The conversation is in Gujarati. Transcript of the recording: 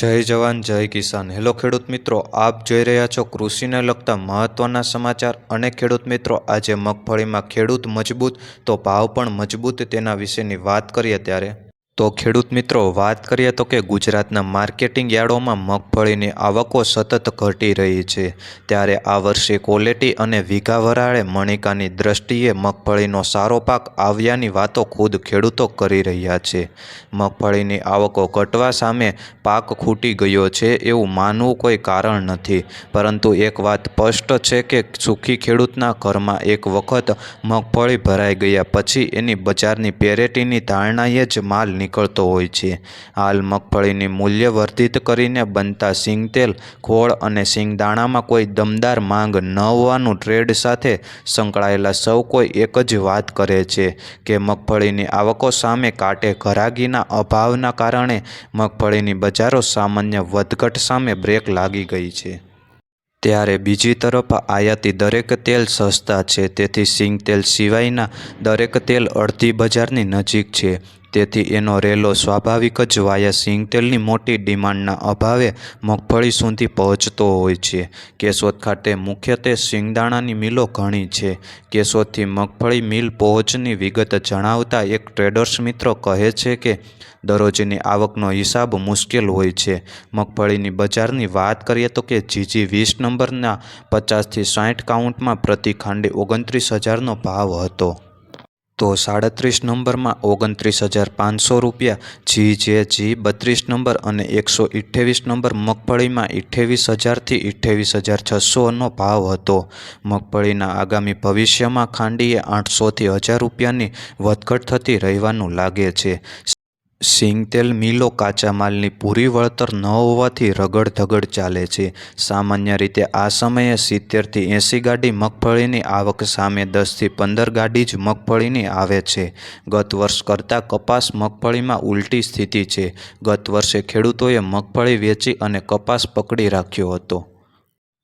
જય જવાન, જય કિસાન. હેલો ખેડૂત મિત્રો, આપ જોઈ રહ્યા છો કૃષિને લગતા મહત્ત્વના સમાચાર. અને ખેડૂત મિત્રો, આજે મગફળીમાં ખેડૂત મજબૂત, તો ભાવ પણ મજબૂત તેના વિશેની વાત કરીએ ત્યારે. તો ખેડૂત મિત્રો, વાત કરીએ તો કે ગુજરાતના માર્કેટિંગ યાર્ડોમાં મગફળીની આવકો સતત ઘટી રહી છે. ત્યારે આ વર્ષે ક્વોલિટી અને વીઘા વરાળે મણિકાની દ્રષ્ટિએ મગફળીનો સારો પાક આવ્યાની વાતો ખુદ ખેડૂતો કરી રહ્યા છે. મગફળીની આવકો ઘટવા સામે પાક ખૂટી ગયો છે એવું માનવું કોઈ કારણ નથી. પરંતુ એક વાત સ્પષ્ટ છે કે સુખી ખેડૂતના ઘરમાં એક વખત મગફળી ભરાઈ ગયા પછી એની બજારની પેરેટીની ધારણાએ જ માલ નીકળતો હોય છે. હાલ મગફળીની મૂલ્ય વર્ધિત કરીને બનતા સિંગતેલ, ખોળ અને સિંગદાણામાં કોઈ દમદાર માંગ ન હોવાનું ટ્રેડ સાથે સંકળાયેલા સૌ કોઈ એક જ વાત કરે છે કે મગફળીની આવકો સામે કાંટે ઘરાગીના અભાવના કારણે મગફળીની બજારો સામાન્ય વધઘટ સામે બ્રેક લાગી ગઈ છે. ત્યારે બીજી તરફ આયાતી દરેક તેલ સસ્તા છે, તેથી સિંગ તેલ સિવાયના દરેક તેલ અડધી બજારની નજીક છે. તેથી એનો રેલો સ્વાભાવિક જ વાયા સિંગતેલની મોટી ડિમાન્ડના અભાવે મગફળી સુધી પહોંચતો હોય છે. કેશોદ ખાતે મુખ્યત્વે સિંગદાણાની મિલો ઘણી છે. કેશોદથી મગફળી મિલ પહોંચની વિગત જણાવતા એક ટ્રેડર્સ મિત્રો કહે છે કે, દરરોજની આવકનો હિસાબ મુશ્કેલ હોય છે. મગફળીની બજારની વાત કરીએ તો કે જીજી વીસ નંબરના પચાસથી સાઠ કાઉન્ટમાં પ્રતિ ખાંડે ઓગણત્રીસ હજારનો ભાવ હતો. તો સાડત્રીસ નંબરમાં ઓગણત્રીસ હજાર પાંચસો રૂપિયા, જી જે જી બત્રીસ નંબર અને એકસો અઠ્ઠાવીસ નંબર મગફળીમાં અઠ્ઠાવીસ હજારથી અઠ્ઠાવીસ હજાર છસોનો ભાવ હતો. મગફળીના આગામી ભવિષ્યમાં ખાંડીએ આઠસોથી હજાર રૂપિયાની વધઘટ થતી રહેવાનું લાગે છે. સિંગતેલ મિલો કાચા માલની પૂરી વળતર ન હોવાથી રગડ ધગડ ચાલે છે. સામાન્ય રીતે આ સમયે સિત્તેરથી એંસી ગાડી મગફળીની આવક સામે દસથી પંદર ગાડી જ મગફળીની આવે છે. ગત વર્ષ કરતાં કપાસ મગફળીમાં ઉલટી સ્થિતિ છે. ગત વર્ષે ખેડૂતોએ મગફળી વેચી અને કપાસ પકડી રાખ્યો હતો.